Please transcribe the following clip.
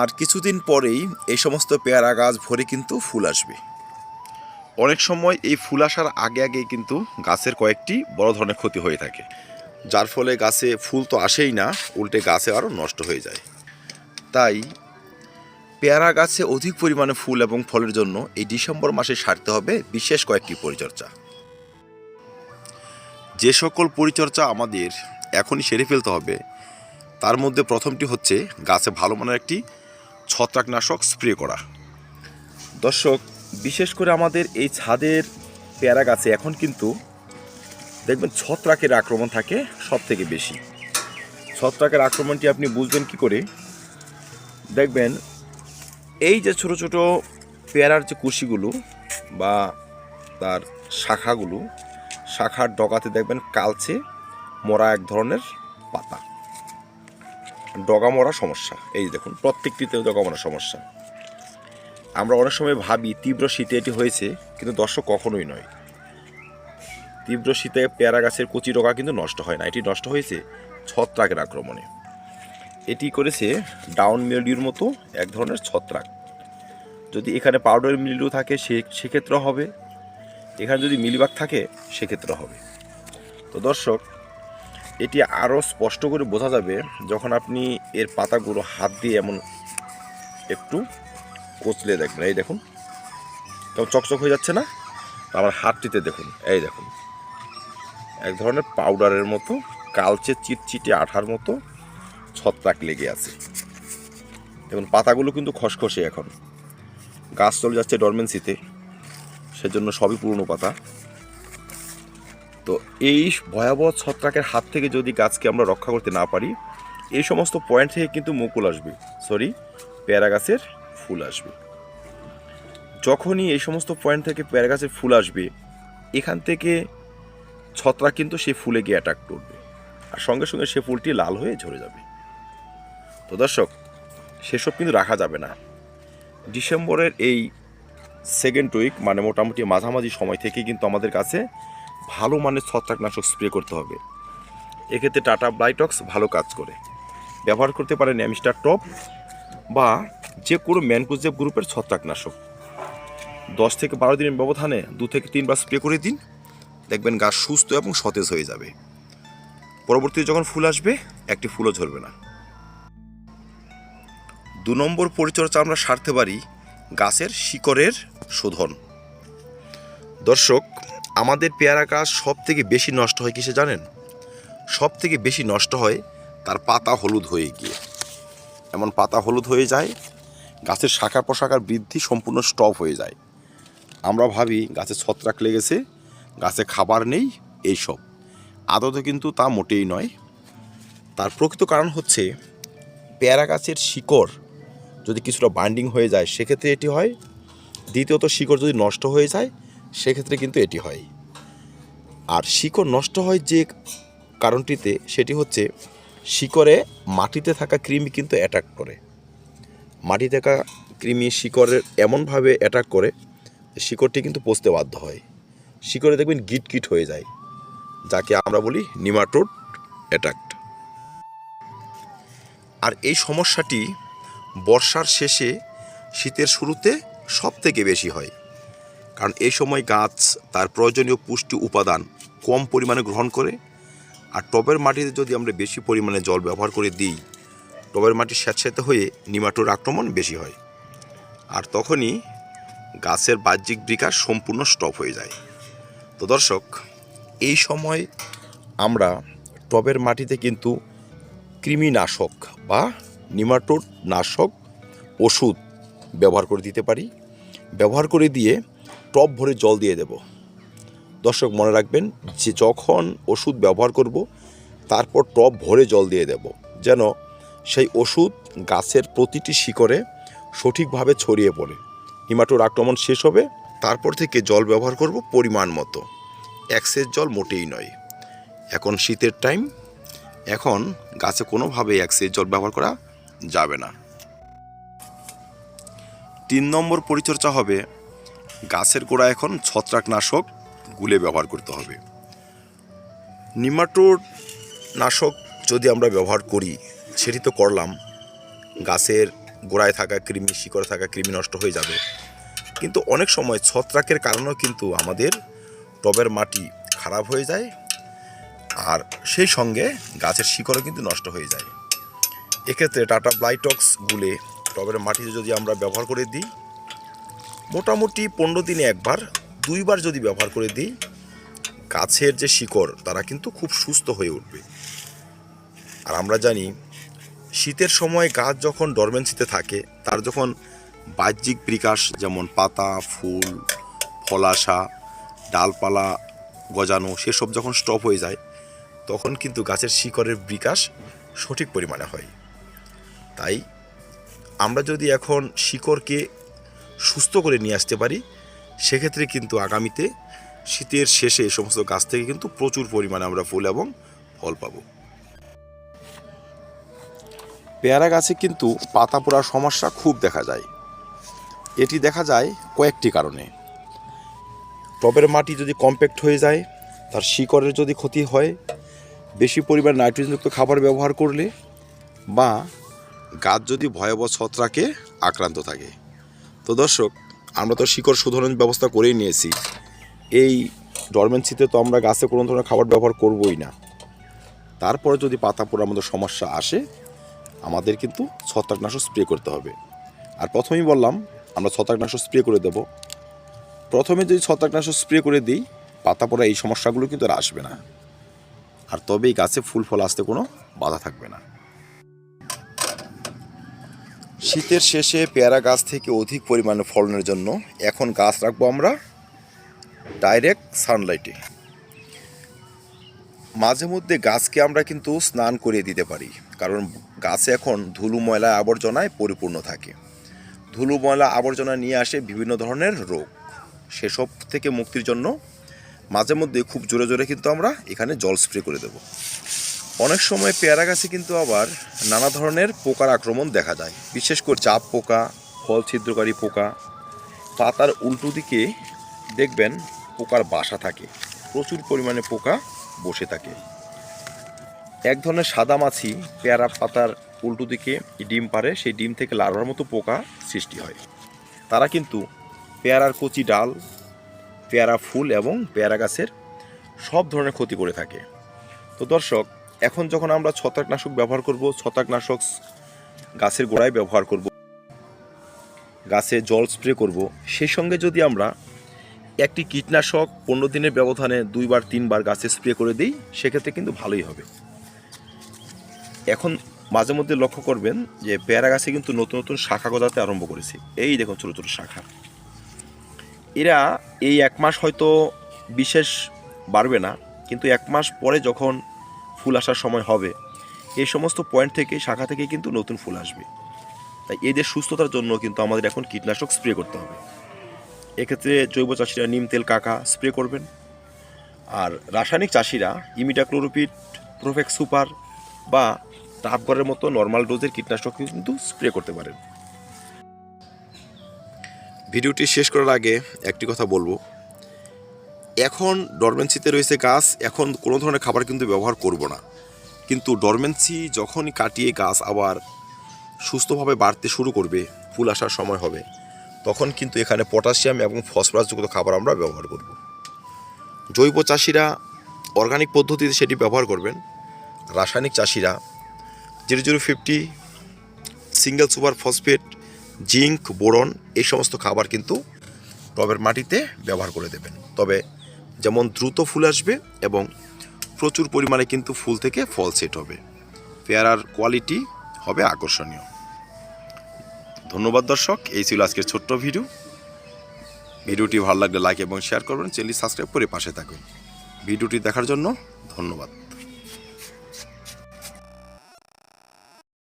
আর কিছুদিন পরেই এই সমস্ত পেয়ারা গাছ ভরে কিন্তু ফুল আসবে। অনেক সময় এই ফুল আসার আগে আগেই কিন্তু গাছের কয়েকটি বড় ধরনের ক্ষতি হয়ে থাকে। যার ফলে গাছে ফুল তো আসেই না, উল্টে গাছে আরও নষ্ট হয়ে যায়। তাই পেয়ারা গাছে অধিক পরিমাণে ফুল এবং ফলের জন্য এই ডিসেম্বর মাসে সারতে হবে বিশেষ কয়েকটি পরিচর্যা। যে সকল পরিচর্যা আমাদের এখনই সেরে ফেলতে হবে, তার মধ্যে প্রথমটি হচ্ছে গাছে ভালো মানের একটি ছত্রাকনাশক স্প্রে করা। দর্শক, বিশেষ করে আমাদের এই ছাদের পেয়ারা গাছে এখন কিন্তু দেখবেন ছত্রাকের আক্রমণ থাকে সব থেকে বেশি। ছত্রাকের আক্রমণটি আপনি বুঝবেন কি করে? দেখবেন এই যে ছোট ছোট পেয়ারার যে কুশিগুলো বা তার শাখাগুলো, শাখার ডগাতে দেখবেন কালচে মরা এক ধরনের পাতা। ডগা মরা সমস্যা। এই দেখুন প্রত্যেকটিতে ডগা মরা সমস্যা। আমরা অনেক সময় ভাবি, তীব্র শীতে এটি হয়েছে, কিন্তু দর্শক কখনোই নয়। তীব্র শীতে পেয়ারা গাছের কচি ডগা কিন্তু নষ্ট হয় না। এটি নষ্ট হয়েছে ছত্রাকের আক্রমণে। এটি করেছে ডাউন মিলিউর মতো এক ধরনের ছত্রাক। যদি এখানে পাউডার মিলিউ থাকে, সে সেক্ষেত্রে হবে। এখানে যদি মিলিবাগ থাকে সেক্ষেত্রে হবে। তো দর্শক এটি আরও স্পষ্ট করে বোঝা যাবে যখন আপনি এর পাতাগুলো হাত দিয়ে এমন একটু কচলে দেখবেন। এই দেখুন। কেমন চকচক হয়ে যাচ্ছে না? আমার হাতটিতে দেখুন। এই দেখুন। এক ধরনের পাউডারের মতো, কালচে চিটচিটে আঠার মতো ছত্রাক লেগে আছে। দেখুন, পাতাগুলো কিন্তু খসখসে এখন। গাছ চলে যাচ্ছে ডরমেন্সিতে, সেজন্য সবই পুরনো পাতা। তো এই ভয়াবহ ছত্রাকের হাত থেকে যদি গাছকে আমরা রক্ষা করতে না পারি, এই সমস্ত পয়েন্ট থেকে কিন্তু মুকুল আসবে। সরি পেয়ারা গাছের ফুল আসবে। যখনই এই সমস্ত পয়েন্ট থেকে পেয়ারা গাছের ফুল আসবে, এখান থেকে ছত্রাক কিন্তু সে ফুলে গিয়ে অ্যাটাক করবে। আর সঙ্গে সঙ্গে সে ফুলটি লাল হয়ে ঝরে যাবে। তো দর্শক, সেসব কিন্তু রাখা যাবে না। ডিসেম্বরের এই সেকেন্ড উইক মানে মোটামুটি মাঝামাঝি সময় থেকে কিন্তু আমাদের কাছে ভালো মানের ছত্রাকনাশক স্প্রে করতে হবে। এক্ষেত্রে টাটা ব্লাইটক্স ভালো কাজ করে। ব্যবহার করতে পারেন অ্যামিস্টার টপ বা যে কোনো ম্যানকুজেব গ্রুপের ছত্রাকনাশক। দশ থেকে বারো দিনের ব্যবধানে দু থেকে তিনবার স্প্রে করে দিন। দেখবেন গাছ সুস্থ এবং সতেজ হয়ে যাবে। পরবর্তীতে যখন ফুল আসবে, একটি ফুলও ঝরবে না। দু নম্বর পরিচর্যা আমরা সারতে পারি গাছের শিকড়ের শোধন। দর্শক আমাদের পেয়ারা গাছ সব থেকে বেশি নষ্ট হয় কিসে জানেন? সব থেকে বেশি নষ্ট হয় তার পাতা হলুদ হয়ে গিয়ে। এমন পাতা হলুদ হয়ে যায়, গাছের শাখা প্রশাখার বৃদ্ধি সম্পূর্ণ স্টপ হয়ে যায়। আমরা ভাবি গাছে ছত্রাক লেগেছে, গাছে খাবার নেই এইসব আদতে কিন্তু তা মোটেই নয়। তার প্রকৃত কারণ হচ্ছে, পেয়ারা গাছের শিকড় যদি কিছুটা বাইন্ডিং হয়ে যায়, সেক্ষেত্রে এটি হয়, দ্বিতীয়ত শিকড় যদি নষ্ট হয়ে যায় সেক্ষেত্রে কিন্তু এটি হয়। আর শিকড় নষ্ট হয় যে কারণটিতে সেটি হচ্ছে শিকড়ে মাটিতে থাকা কৃমি কিন্তু অ্যাটাক করে। মাটি থাকা কৃমি শিকড়ের এমনভাবে অ্যাটাক করে শিকড়টি কিন্তু পচতে বাধ্য হয়। শিকড়ে দেখবেন গিট গিট হয়ে যায়, যাকে আমরা বলি নিমাটোড অ্যাটাক্ট আর এই সমস্যাটি বর্ষার শেষে শীতের শুরুতে সব থেকে বেশি হয়। কারণ এই সময় গাছ তার প্রয়োজনীয় পুষ্টি উপাদান কম পরিমাণে গ্রহণ করে। আর টবের মাটিতে যদি আমরা বেশি পরিমাণে জল ব্যবহার করে দিই, টবের মাটি স্যাঁতস্যাঁতে হয়ে নিমাটোর আক্রমণ বেশি হয়। আর তখনই গাছের বাহ্যিক বিকাশ সম্পূর্ণ স্টপ হয়ে যায়। তো দর্শক, এই সময় আমরা টবের মাটিতে কিন্তু কৃমিনাশক বা নিমাটোড নাশক ওষুধ ব্যবহার করে দিতে পারি। ব্যবহার করে দিয়ে টব ভরে জল দিয়ে দেব। দর্শক, মনে রাখবেন যে যখন ওষুধ ব্যবহার করব, তারপর টপ ভরে জল দিয়ে দেব। যেন সেই ওষুধ গাছের প্রতিটি শিকড়ে সঠিকভাবে ছড়িয়ে পড়ে। হিমাটোর আক্রমণ শেষ হবে, তারপর থেকে জল ব্যবহার করব পরিমাণ মতো। এক্সেস জল মোটেই নয়। এখন শীতের টাইম, এখন গাছে কোনোভাবে এক্সেস জল ব্যবহার করা যাবে না। তিন নম্বর পরিচর্যা হবে গাছের গোড়া এখন ছত্রাকনাশক গুলে ব্যবহার করতে হবে। নিমাটোড নাশক যদি আমরা ব্যবহার করি, সেটি তো করলাম, গাছের গোড়ায় থাকা কৃমি, শিকড়ে থাকা কৃমি নষ্ট হয়ে যাবে। কিন্তু অনেক সময় ছত্রাকের কারণেও কিন্তু আমাদের টবের মাটি খারাপ হয়ে যায় আর সেই সঙ্গে গাছের শিকড়ও কিন্তু নষ্ট হয়ে যায়। এক্ষেত্রে টাটা ব্লাইটক্স গুলে টবের মাটিতে যদি আমরা ব্যবহার করে দিই মোটামুটি পনেরো দিনে একবার, দুইবার যদি ব্যবহার করে দিই, গাছের যে শিকড়, তারা কিন্তু খুব সুস্থ হয়ে উঠবে। আর আমরা জানি, শীতের সময় গাছ যখন ডরমেন্সিতে থাকে, তার যখন বাহ্যিক বিকাশ যেমন পাতা, ফুল, ফলাশা, ডালপালা গজানো, সেসব যখন স্টপ হয়ে যায়, তখন কিন্তু গাছের শিকড়ের বিকাশ সঠিক পরিমাণে হয়। তাই, আমরা যদি এখন শিকড়কে সুস্থ করে নিয়ে আসতে পারি, সেক্ষেত্রে কিন্তু আগামীতে শীতের শেষে এই সমস্ত গাছ থেকে কিন্তু প্রচুর পরিমাণে আমরা ফুল এবং ফল পাবো। পেয়ারা গাছে কিন্তু পাতা পোড়ার সমস্যা খুব দেখা যায়। এটি দেখা যায় কয়েকটি কারণে। টবের মাটি যদি কম্প্যাক্ট হয়ে যায়, তার শিকড়ের যদি ক্ষতি হয়, বেশি পরিমাণ নাইট্রোজেনযুক্ত খাবার ব্যবহার করলে বা গাছ যদি ভয়াবহ ছত্রাকে আক্রান্ত থাকে। তো দর্শক, আমরা তো শিকড় শোধনের ব্যবস্থা করেই নিয়েছি। এই ডরমেন্সিতে তো আমরা গাছে কোনো ধরনের খাবার ব্যবহার করবই না। তারপরে যদি পাতা পোড়ার মতো সমস্যা আসে, আমাদের কিন্তু ছত্রাকনাশক স্প্রে করতে হবে। আর প্রথমেই বললাম, আমরা ছত্রাকনাশক স্প্রে করে দেব। প্রথমে যদি ছত্রাকনাশক স্প্রে করে দিই, পাতা পোড়া এই সমস্যাগুলো কিন্তু আর আসবে না। আর তবেই গাছে ফুল ফল আসতে কোনো বাধা থাকবে না। শীতের শেষে পেয়ারা গাছ থেকে অধিক পরিমাণে ফলনের জন্য এখন গাছ রাখব আমরা ডাইরেক্ট সানলাইটে। মাঝে মধ্যে গাছকে আমরা কিন্তু স্নান করিয়ে দিতে পারি, কারণ গাছে এখন ধুলো ময়লা আবর্জনায় পরিপূর্ণ থাকে। ধুলো ময়লা আবর্জনা নিয়ে আসে বিভিন্ন ধরনের রোগ। সেসব থেকে মুক্তির জন্য মাঝে মধ্যে খুব জোরে জোরে কিন্তু আমরা এখানে জল স্প্রে করে দেব। অনেক সময় পেয়ারা গাছে কিন্তু আবার নানা ধরনের পোকার আক্রমণ দেখা যায়। বিশেষ করে চাপ পোকা, ফল ছিদ্রকারী পোকা, পাতার উল্টো দিকে দেখবেন পোকার বাসা থাকে। প্রচুর পরিমাণে পোকা বসে থাকে। এক ধরনের সাদা মাছি পেয়ারা পাতার উল্টো দিকে ডিম পারে সেই ডিম থেকে লার্ভার মতো পোকা সৃষ্টি হয়। তারা কিন্তু পেয়ারার কচি ডাল, পেয়ারা ফুল এবং পেয়ারা গাছের সব ধরনের ক্ষতি করে থাকে। তো দর্শক এখন যখন আমরা ছত্রাকনাশক ব্যবহার করব, ছত্রাকনাশক গাছের গোড়ায় ব্যবহার করব, গাছে জল স্প্রে করব, সেই সঙ্গে যদি আমরা একটি কীটনাশক পনেরো দিনের ব্যবধানে দুইবার, তিনবার গাছে স্প্রে করে দিই, সেক্ষেত্রে কিন্তু ভালোই হবে। এখন মাঝে মধ্যে লক্ষ্য করবেন যে পেয়ারা গাছে কিন্তু নতুন নতুন শাখা গজাতে আরম্ভ করেছে। এই দেখুন ছোটো ছোটো শাখা। এরা এই এক মাস হয়তো বিশেষ বাড়বে না, কিন্তু এক মাস পরে যখন ফুল আসার সময় হবে। এই সমস্ত পয়েন্ট থেকে, শাখা থেকে কিন্তু নতুন ফুল আসবে। তাই এদের সুস্থতার জন্য কিন্তু আমাদের এখন কীটনাশক স্প্রে করতে হবে। এক্ষেত্রে জৈব চাষিরা নিম তেল, কাকা স্প্রে করবেন। আর রাসায়নিক চাষিরা ইমিডাক্লোরোপিড প্রোফেক্স সুপার বা টাপগড়ের মতো নর্মাল ডোজের কীটনাশক কিন্তু স্প্রে করতে পারেন। ভিডিওটি শেষ করার আগে একটি কথা বলব। এখন ডরমেন্সিতে রয়েছে গাছ, এখন কোনো ধরনের খাবার কিন্তু ব্যবহার করব না। কিন্তু ডরমেন্সি যখনই কাটিয়ে গাছ আবার সুস্থভাবে বাড়তে শুরু করবে, ফুল আসার সময় হবে, তখন কিন্তু এখানে পটাশিয়াম এবং ফসফরাসযুক্ত খাবার আমরা ব্যবহার করব। জৈব চাষিরা অর্গানিক পদ্ধতিতে সেটি ব্যবহার করবেন। রাসায়নিক চাষিরা zero zero fifty single super phosphate zinc boron এই সমস্ত খাবার কিন্তু টবের মাটিতে ব্যবহার করে দেবেন। তবে যেমন দ্রুত ফুল আসবে এবং প্রচুর পরিমাণে কিন্তু ফুল থেকে ফল সেট হবে। পেয়ারার কোয়ালিটি হবে আকর্ষণীয়। ধন্যবাদ দর্শক, এই ছিল আজকের ছোট্ট ভিডিও। ভিডিওটি ভালো লাগলে লাইক এবং শেয়ার করবেন। চ্যানেলটি সাবস্ক্রাইব করে পাশে থাকুন। ভিডিওটি দেখার জন্য ধন্যবাদ।